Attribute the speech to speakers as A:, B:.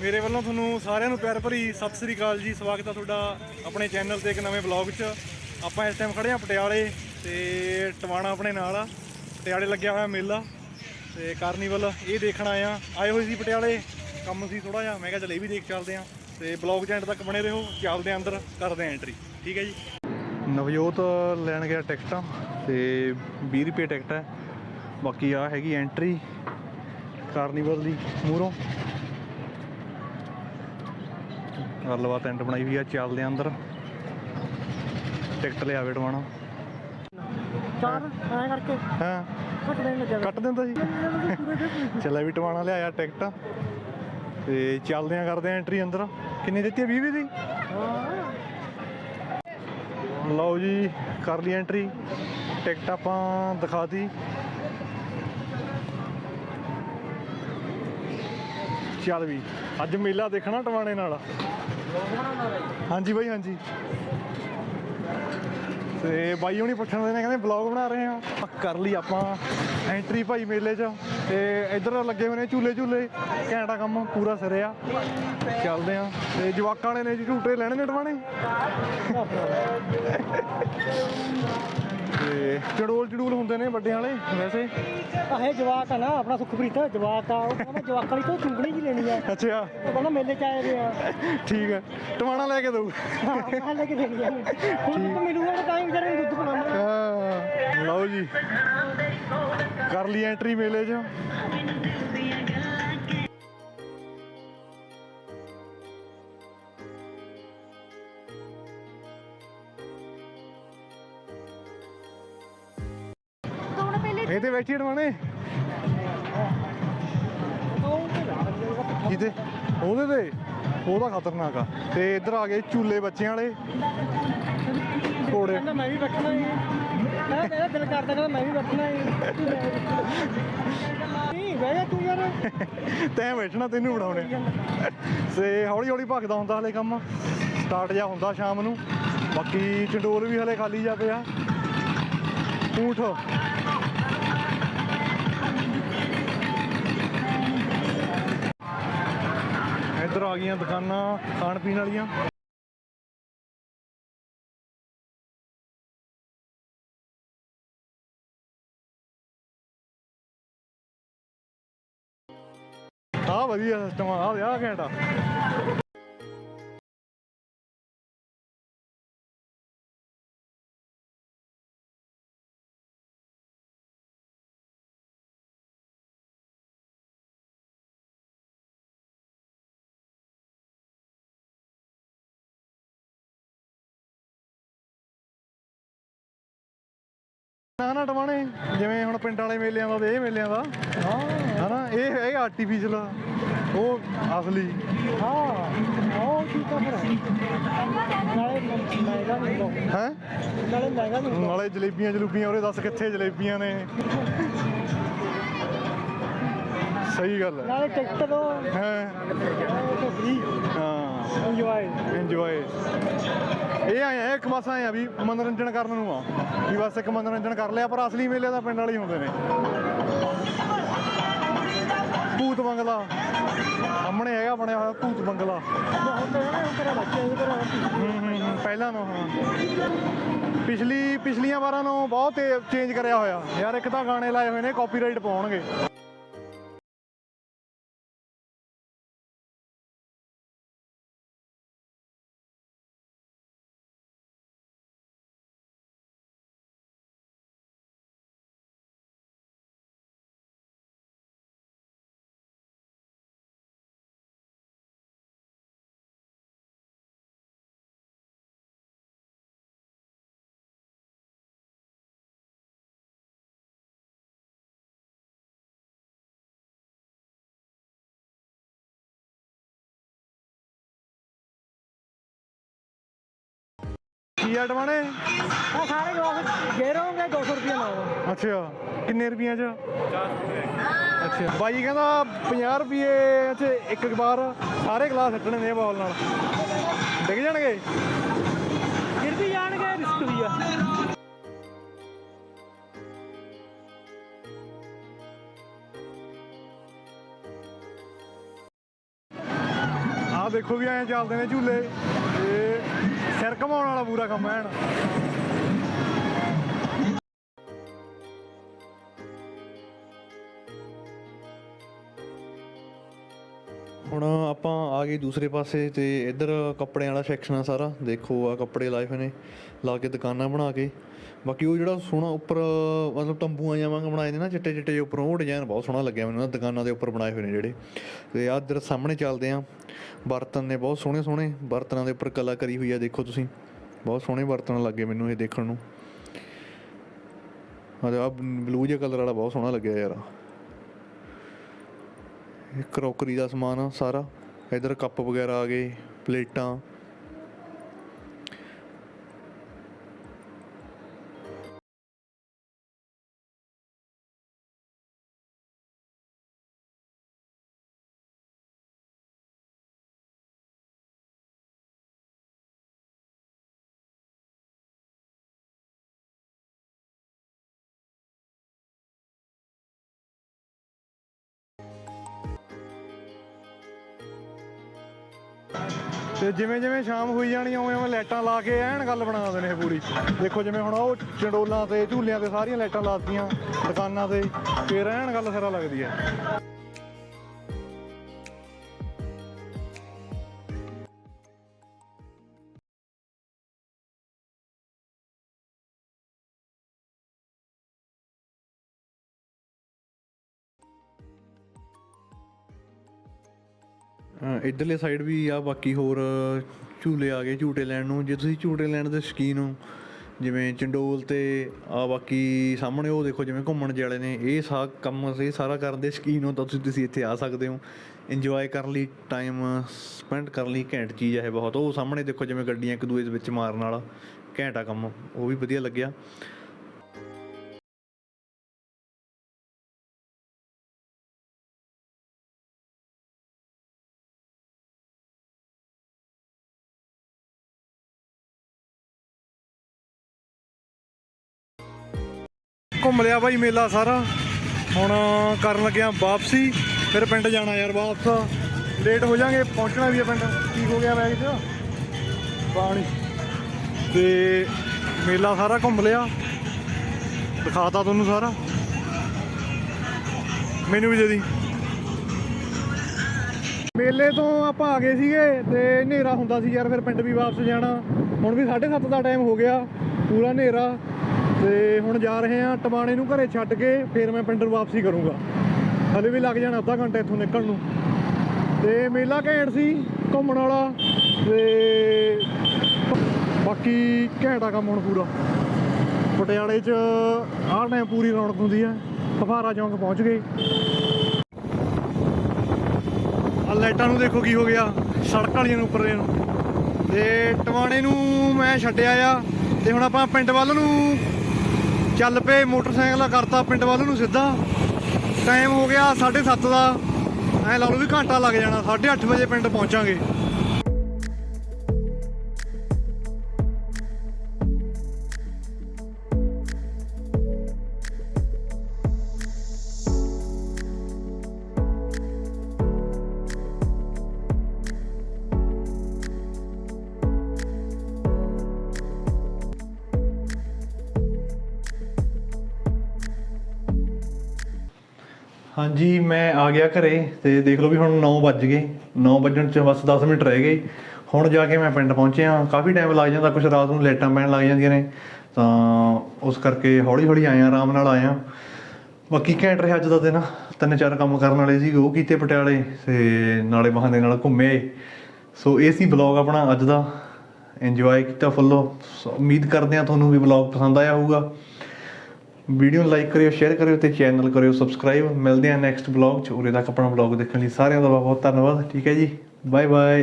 A: ਮੇਰੇ ਵੱਲੋਂ ਤੁਹਾਨੂੰ ਸਾਰਿਆਂ ਨੂੰ ਪਿਆਰ ਭਰੀ ਸਤਿ ਸ੍ਰੀ ਅਕਾਲ ਜੀ। ਸਵਾਗਤ ਹੈ ਤੁਹਾਡਾ ਆਪਣੇ ਚੈਨਲ ਤੇ ਇੱਕ ਨਵੇਂ ਵਲੌਗ 'ਚ। ਆਪਾਂ ਇਸ ਟਾਈਮ ਖੜੇ ਹਾਂ ਪਟਿਆਲੇ ਤੇ ਟਵਾਣਾ ਆਪਣੇ ਨਾਲ ਆ। ਪਟਿਆਲੇ ਲੱਗਿਆ ਹੋਇਆ ਮੇਲਾ ਤੇ ਕਾਰਨੀਵਲ ਇਹ ਦੇਖਣ ਆਇਆ ਆਏ ਹੋਏ ਸੀ ਪਟਿਆਲੇ, ਕੰਮ ਸੀ ਥੋੜਾ ਜਿਹਾ। ਮੈਂ ਕਿਹਾ ਚਲ ਇਹ ਵੀ ਦੇਖ ਚੱਲਦੇ ਆ ਤੇ ਬਲੌਗ ਚੈਨਲ ਤੱਕ ਬਣੇ ਰਹੋ, ਚੱਲਦੇ ਆ ਅੰਦਰ, ਕਰਦੇ ਆ ਐਂਟਰੀ ਠੀਕ ਹੈ ਜੀ? ਨਵਜੋਤ ਲੈਣ ਗਿਆ ਟਿਕਟਾਂ ਤੇ 20 ਰੁਪਏ ਟਿਕਟ ਹੈ ਬਾਕੀ ਆ ਹੈਗੀ ਐਂਟਰੀ ਕਾਰਨੀਵਲ ਦੀ ਮੂਹਰੋਂ। ਗੱਲਬਾਤ ਟੈਂਟ ਬਣਾਈ ਹੋਈ ਆ ਚੱਲਦੇ ਅੰਦਰ। ਟਿਕਟ ਲਿਆਵੇ ਟਵਾਣਾ
B: ਚਾਰ ਐ ਕਰਕੇ।
A: ਹਾਂ।
B: ਘੱਟ ਦੇਣ ਲੱਗਿਆ
A: ਕੱਟ ਦਿੰਦਾ ਸੀ। ਚੱਲੇ ਵੀ ਟਵਾਣਾ ਲਿਆਇਆ ਟਿਕਟ। ਤੇ ਚੱਲਦੇ ਆ ਕਰਦੇ ਆ ਐਂਟਰੀ ਅੰਦਰ। ਕਿੰਨੀ ਦਿੱਤੀ 20 20 ਦੀ? ਲਓ ਜੀ ਕਰ ਲਈ ਐਂਟਰੀ ਟਿਕਟ ਆਪਾਂ ਦਿਖਾਤੀ। ਚੱਲ ਵੀ ਅੱਜ ਮੇਲਾ ਦੇਖਣਾ ਟਵਾਣੇ ਨਾਲ। ਹਾਂਜੀ ਬਾਈ, ਹਾਂਜੀ। ਤੇ ਬਾਈ ਹੁਣੀ ਪੁੱਛਣ ਦੇ ਨੇ, ਕਹਿੰਦੇ ਬਲੌਗ ਬਣਾ ਰਹੇ ਆ ਕਰ ਲਈ ਆਪਾਂ ਐਂਟਰੀ ਭਾਈ ਮੇਲੇ 'ਚ। ਤੇ ਇੱਧਰ ਲੱਗੇ ਹੋਏ ਨੇ ਝੂਲੇ ਝੂਲੇ ਘੈਂਟਾ ਕੰਮ ਪੂਰਾ ਸਿਰਿਆ। ਚੱਲਦੇ ਆ। ਤੇ ਜਵਾਕਾਂ ਵਾਲੇ ਨੇ ਜੀ ਝੂਟੇ ਲੈਣੇ ਨੇ ਟਵਾਣੇ? ਤੇ ਚੜੋਲ ਚੜੂਲ ਹੁੰਦੇ ਨੇ ਵੱਡਿਆਂ ਵਾਲੇ ਵੈਸੇ?
B: ਆਹੇ ਜਵਾਕ ਆ ਨਾ ਆਪਣਾ ਸੁਖਪ੍ਰੀਤ ਜਵਾਕ ਆ। ਉਹ ਕਹਿੰਦਾ ਜਵਾਕਾਂ ਲਈ ਤਾਂ ਚੁੰਗਣੀ ਜੀ ਲੈਣੀ ਆ।
A: ਅੱਛਾ।
B: ਉਹ ਕਹਿੰਦਾ ਮੇਲੇ ਚ ਆਏ ਵੇ ਆ।
A: ਠੀਕ ਹੈ ਟਵਾਣਾ ਲੈ ਕੇ ਦਊ।
B: ਹਾਂ ਲੈ ਕੇ ਦੇਣੀ ਆ। ਹੁਣ ਤਾਂ ਮਿਲੂਗਾ ਟਾਈਮ ਨੂੰ ਦੁੱਧ
A: ਹਾਂ, ਲਓ ਜੀ। ਕਰ ਲਈ ਐਂਟਰੀ ਮੇਲੇ 'ਚ।
C: ਕੌਣ
A: ਬੈਠੀ ਟਵਾਣੇ ਕਿਤੇ? ਉਹਦੇ ਤੇ? ਉਹਦਾ ਖਤਰਨਾਕ ਆ। ਤੇ ਇੱਧਰ ਆ ਗਏ ਝੂਲੇ ਬੱਚਿਆਂ ਵਾਲੇ। ਘੋੜੇ।
B: ਮੈਂ ਵੀ ਬੈਠਣਾ ਹੈ ਮੈਂ ਮੇਰਾ ਦਿਲ ਕਰਦਾ ਕਹਿੰਦਾ ਮੈਂ ਵੀ ਬੈਠਣਾ ਹੈ ਨਹੀਂ, ਬਹਿ ਤੂੰ ਯਾਰ।
A: ਤੈਂ ਬੈਠਣਾ, ਤੈਨੂੰ ਬਣਾਉਣੇ। ਤੇ ਹੌਲੀ ਹੌਲੀ ਭਗਦਾ ਹੁੰਦਾ ਹਲੇ ਕੰਮ। ਸਟਾਰਟ ਜਾ ਹੁੰਦਾ ਸ਼ਾਮ ਨੂੰ। ਬਾਕੀ ਚੰਡੋਲ ਵੀ ਹਲੇ ਖਾਲੀ ਜਾ ਪਿਆ। ਊਠ ਇੱਧਰ ਆ ਗਈਆਂ ਦੁਕਾਨਾਂ ਖਾਣ ਪੀਣ ਵਾਲੀਆਂ। ਆ ਵਧੀਆ ਸਿਸਟਮ ਆ ਆ ਘੰਟਾ ਨਾ ਨਾ ਟਵਾਣੇ ਜਿਵੇਂ ਹੁਣ ਪਿੰਡ ਵਾਲੇ ਮੇਲਿਆਂ ਦਾ ਤੇ ਇਹ ਮੇਲਿਆਂ ਦਾ।
B: ਹਾਂ।
A: ਹਨਾ ਇਹ ਇਹ ਆਰਟੀਫੀਸ਼ਲ ਉਹ ਅਸਲੀ।
B: ਹਾਂ ਉਹ ਠੀਕ ਆ ਫਿਰ ਨਾਲੇ ਮਹਿੰਗਾ ਨਹੀਂ ਲੋ
A: ਹੈ?
B: ਨਾਲੇ ਮਹਿੰਗਾ ਨਹੀਂ
A: ਨਾਲੇ ਜਲੇਬੀਆਂ ਜਲੂਬੀਆਂ ਉਹਰੇ ਦੱਸ ਕਿੱਥੇ ਜਲੇਬੀਆਂ ਨੇ? ਸਹੀ ਗੱਲ ਹੈ।
B: ਨਾਲੇ ਟਿਕਟ ਦੋ।
A: ਹੈ?
B: ਫ੍ਰੀ
A: ਹਾਂ।
B: ਇੰਜੋਏ
A: ਇੰਜੋਏ ਇਹ ਆਏ ਆ ਇੱਕ ਬਸ ਆਏ ਆ ਵੀ ਮਨੋਰੰਜਨ ਕਰਨ ਨੂੰ ਆ। ਵੀ ਬਸ ਇੱਕ ਮਨੋਰੰਜਨ ਕਰ ਲਿਆ, ਪਰ ਅਸਲੀ ਮੇਲੇ ਤਾਂ ਪਿੰਡ ਵਾਲੇ ਹੀ ਹੁੰਦੇ ਨੇ। ਭੂਤ ਬੰਗਲਾ। ਸਾਹਮਣੇ ਹੈਗਾ ਬਣਿਆ ਹੋਇਆ ਭੂਤ ਬੰਗਲਾ। ਪਹਿਲਾਂ ਨੂੰ, ਹਾਂ। ਪਿਛਲੀ, ਪਿਛਲੀਆਂ ਵਾਰਾਂ ਨੂੰ ਬਹੁਤ ਚੇਂਜ ਕਰਿਆ ਹੋਇਆ। ਯਾਰ ਇੱਕ ਤਾਂ ਗਾਣੇ ਲਾਏ ਹੋਏ ਨੇ ਕਾਪੀਰਾਈਟ ਪਾਉਣਗੇ। ਕੀ ਆ ਟਵਾਣੇ
B: ਆ ਸਾਰੇ ਜਵਾਕ ਗੇਰੋਂਗੇ 200 ਰੁਪਏ ਨਾਲ
A: ਅੱਛਾ ਕਿੰਨੇ ਰੁਪਈਆਂ ਚ? ਅੱਛਾ ਬਾਈ ਕਹਿੰਦਾ 50 ਰੁਪਏ ਚ ਇੱਕ ਵਾਰ ਸਾਰੇ ਗਲਾਸ ਹੱਟਣੇ ਨੇ ਬਾਲ ਨਾਲ। ਡਿੱਗ ਜਾਣਗੇ?
B: ਗਿਰ ਵੀ ਜਾਣਗੇ ਰਿਸਕ ਵੀ ਆ।
A: ਦੇਖੋ ਵੀ ਐਂ ਚੱਲਦੇ ਨੇ ਝੂਲੇ। ਸਿਰ ਘਮਾਉਣ ਵਾਲਾ ਪੂਰਾ ਕੰਮ ਐਨ
C: ਆਪਾਂ ਆ ਗਏ ਦੂਸਰੇ ਪਾਸੇ ਤੇ ਇੱਧਰ ਕੱਪੜਿਆਂ ਵਾਲਾ ਸੈਕਸ਼ਨ ਆ ਸਾਰਾ। ਦੇਖੋ ਆ ਕੱਪੜੇ ਲਾਏ ਹੋਏ ਨੇ, ਲਾ ਕੇ ਦੁਕਾਨਾਂ ਬਣਾ ਕੇ। ਬਾਕੀ ਉਹ ਜਿਹੜਾ ਸੋਹਣਾ ਉੱਪਰ, ਮਤਲਬ ਤੰਬੂਆਂ ਜਿਹਾ ਬਣਾਏ ਨੇ ਨਾ, ਚਿੱਟੇ ਚਿੱਟੇ ਉੱਪਰ, ਉਹ ਡਿਜ਼ਾਈਨ ਬਹੁਤ ਸੋਹਣਾ ਲੱਗਿਆ ਮੈਨੂੰ ਨਾ ਦੁਕਾਨਾਂ ਦੇ ਉੱਪਰ ਬਣਾਏ ਹੋਏ ਨੇ ਜਿਹੜੇ। ਤੇ ਆਹ ਇੱਧਰ ਸਾਹਮਣੇ ਚੱਲਦੇ ਆ। ਬਰਤਨ ਨੇ ਬਹੁਤ ਸੋਹਣੇ ਸੋਹਣੇ ਬਰਤਨਾਂ ਦੇ ਉੱਪਰ ਕਲਾ ਕਰੀ ਹੋਈ ਆ, ਦੇਖੋ ਤੁਸੀਂ। ਬਹੁਤ ਸੋਹਣੇ ਬਰਤਨ ਲੱਗੇ ਮੈਨੂੰ ਇਹ ਦੇਖਣ ਨੂੰ। ਆ ਬਲੂ ਜਿਹਾ ਕਲਰ ਵਾਲਾ ਬਹੁਤ ਸੋਹਣਾ ਲੱਗਿਆ ਯਾਰ। ਕਰੋਕਰੀ ਦਾ ਸਮਾਨ ਆ ਸਾਰਾ। ਇੱਧਰ ਕੱਪ ਵਗੈਰਾ ਆ ਗਏ ਪਲੇਟਾਂ।
A: ਤੇ ਜਿਵੇਂ ਜਿਵੇਂ ਸ਼ਾਮ ਹੋਈ ਜਾਣੀ, ਉਵੇਂ ਉਵੇਂ ਲਾਈਟਾਂ ਲਾ ਕੇ ਐਨ ਗੱਲ ਬਣਾ ਦਿੰਦੇ ਨੇ ਇਹ ਪੂਰੀ। ਦੇਖੋ ਜਿਵੇਂ ਹੁਣ ਉਹ ਚੰਡੋਲਾਂ ਤੇ, ਝੂਲਿਆਂ ਤੇ ਸਾਰੀਆਂ ਲਾਈਟਾਂ ਲਾਤੀਆਂ ਦੁਕਾਨਾਂ ਤੇ, ਫੇਰ ਐਨ ਗੱਲ ਸਿਰਾ ਲੱਗਦੀ ਹੈ।
C: ਇੱਧਰਲੇ ਸਾਈਡ ਵੀ ਆ, ਬਾਕੀ ਹੋਰ ਝੂਲੇ ਆ ਗਏ ਝੂਟੇ ਲੈਣ ਨੂੰ। ਜੇ ਤੁਸੀਂ ਝੂਟੇ ਲੈਣ ਦੇ ਸ਼ੌਕੀਨ ਹੋ, ਜਿਵੇਂ ਚੰਡੋਲ ਤੇ ਆ ਬਾਕੀ ਸਾਹਮਣੇ ਉਹ ਦੇਖੋ, ਜਿਵੇਂ ਘੁੰਮਣ ਜਿਹੇ ਵਾਲੇ ਨੇ, ਇਹ ਸਾ, ਕੰਮ ਇਹ ਸਾਰਾ ਕਰਨ ਦੇ ਸ਼ੌਕੀਨ ਹੋ, ਤਾਂ ਤੁਸੀਂ ਤੁਸੀਂ ਇੱਥੇ ਆ ਸਕਦੇ ਹੋ। ਇੰਜੋਏ ਕਰਨ ਲਈ ਟਾਈਮ ਸਪੈਂਡ ਕਰਨ ਲਈ ਘੈਂਟ ਚੀਜ਼ ਹੈ ਬਹੁਤ। ਉਹ ਸਾਹਮਣੇ ਦੇਖੋ, ਜਿਵੇਂ ਗੱਡੀਆਂ ਇੱਕ ਦੂਜੇ ਦੇ ਵਿੱਚ ਮਾਰਨ ਵਾਲਾ ਘੈਂਟਾ ਕੰਮ, ਉਹ ਵੀ ਵਧੀਆ ਲੱਗਿਆ।
A: ਘੁੰਮ ਲਿਆ ਬਾਈ ਮੇਲਾ ਸਾਰਾ। ਹੁਣ ਕਰਨ ਲੱਗਿਆ ਵਾਪਸੀ, ਫਿਰ ਪਿੰਡ ਜਾਣਾ ਯਾਰ ਵਾਪਸ। ਲੇਟ ਹੋ ਜਾਾਂਗੇ, ਪਹੁੰਚਣਾ ਵੀ ਹੈ ਪਿੰਡ। ਕੀ ਹੋ ਗਿਆ ਬੈਗ 'ਚ ਪਾਣੀ ਤੇ ਮੇਲਾ ਸਾਰਾ ਘੁੰਮ ਲਿਆ। ਦਿਖਾਤਾ ਤੁਹਾਨੂੰ ਸਾਰਾ। ਮੈਨੂੰ ਵੀ ਦੇ ਦੀ। ਮੇਲੇ ਤੋਂ ਆਪਾਂ ਆ ਗਏ ਸੀਗੇ ਤੇ ਹਨੇਰਾ ਹੁੰਦਾ ਸੀ ਯਾਰ, ਫਿਰ ਪਿੰਡ ਵੀ ਵਾਪਸ ਜਾਣਾ। ਹੁਣ ਵੀ 7:30 ਦਾ ਟਾਈਮ ਹੋ ਗਿਆ। ਪੂਰਾ ਹਨੇਰਾ। ਤੇ ਹੁਣ ਜਾ ਰਹੇ ਆ ਟਮਾਣੇ ਨੂੰ ਘਰੇ ਛੱਡ ਕੇ, ਫਿਰ ਮੈਂ ਪਿੰਡ ਨੂੰ ਵਾਪਸੀ ਕਰੂੰਗਾ। ਹਲੇ ਵੀ ਲੱਗ ਜਾਣਾ ਅੱਧਾ ਘੰਟਾ ਇੱਥੋਂ ਨਿਕਲਣ ਨੂੰ। ਤੇ ਮੇਲਾ ਘੈਂਟ ਸੀ, ਘੁੰਮਣ ਵਾਲਾ, ਤੇ ਬਾਕੀ ਘੈਂਟਾ ਕੰਮ ਹੁਣ ਪੂਰਾ। ਪਟਿਆਲੇ 'ਚ ਆਹ ਟਾਈਮ ਪੂਰੀ ਰੌਣਕ ਹੁੰਦੀ ਹੈ ਫਫਾਰਾ ਚੌਂਕ ਪਹੁੰਚ ਗਏ। ਆ ਲਾਈਟਾਂ ਨੂੰ ਦੇਖੋ ਕੀ ਹੋ ਗਿਆ, ਸੜਕ ਵਾਲੀਆਂ ਨੂੰ ਉੱਪਰ ਨੂੰ। ਤੇ ਟਵਾਣੇ ਨੂੰ ਮੈਂ ਛੱਡਿਆ ਆ, ਤੇ ਹੁਣ ਆਪਾਂ ਪਿੰਡ ਵੱਲ ਨੂੰ ਚੱਲ ਪਏ, ਮੋਟਰਸਾਈਕਲ ਕਰਤਾ ਪਿੰਡ ਵੱਲ ਨੂੰ ਸਿੱਧਾ। ਟਾਈਮ ਹੋ ਗਿਆ 7:30 ਦਾ। ਐ ਲਾ ਲਓ ਵੀ ਘੰਟਾ ਲੱਗ ਜਾਣਾ 8:30 ਵਜੇ ਪਿੰਡ ਪਹੁੰਚਾਂਗੇ। ਹਾਂਜੀ, ਮੈਂ ਆ ਗਿਆ ਘਰੇ ਤੇ ਦੇਖ ਲਓ ਵੀ ਹੁਣ 9 ਵੱਜ ਗਏ। 9 ਵੱਜਣ ਚ ਬਸ 10 ਮਿੰਟ ਰਹਿ ਗਏ। ਹੁਣ ਜਾ ਕੇ ਮੈਂ ਪਿੰਡ ਪਹੁੰਚਿਆ ਕਾਫੀ ਟਾਈਮ ਲੱਗ ਜਾਂਦਾ ਕੁਝ ਰਾਤ ਨੂੰ ਲੇਟਾਂ ਪੈਣ ਲੱਗ ਜਾਂਦੀਆਂ ਨੇ। ਤਾਂ ਉਸ ਕਰਕੇ ਹੌਲੀ ਹੌਲੀ ਆਇਆ, ਆਰਾਮ ਨਾਲ ਆਇਆ। ਬਾਕੀ ਘੈਂਟ ਰਿਹਾ ਅੱਜ ਦਾ ਦਿਨ। ਤਿੰਨ ਚਾਰ ਕੰਮ ਕਰਨ ਵਾਲੇ ਸੀ, ਉਹ ਕੀਤੇ ਪਟਿਆਲੇ ਤੇ ਨਾਲੇ ਬਹਾਨੇ ਨਾਲ ਘੁੰਮੇ। ਸੋ ਇਹ ਸੀ ਬਲੌਗ ਆਪਣਾ ਅੱਜ ਦਾ। ਇੰਜੋਏ ਕੀਤਾ ਫੁੱਲੋ ਉਮੀਦ ਕਰਦੇ ਹਾਂ ਤੁਹਾਨੂੰ ਵੀ ਬਲੌਗ ਪਸੰਦ ਆਇਆ ਹੋਊਗਾ। ਵੀਡੀਓ ਨੂੰ ਲਾਈਕ ਕਰਿਓ, ਸ਼ੇਅਰ ਕਰਿਓ ਤੇ ਚੈਨਲ ਕਰਿਓ ਸਬਸਕ੍ਰਾਈਬ। ਮਿਲਦੇ ਹਾਂ ਨੈਕਸਟ ਬਲੌਗ ਚ। ਉਰੇ ਤੱਕ ਆਪਣਾ ਬਲੌਗ ਦੇਖਣ ਲਈ ਸਾਰਿਆਂ ਦਾ ਬਹੁਤ ਬਹੁਤ ਧੰਨਵਾਦ। ਠੀਕ ਹੈ ਜੀ। Bye bye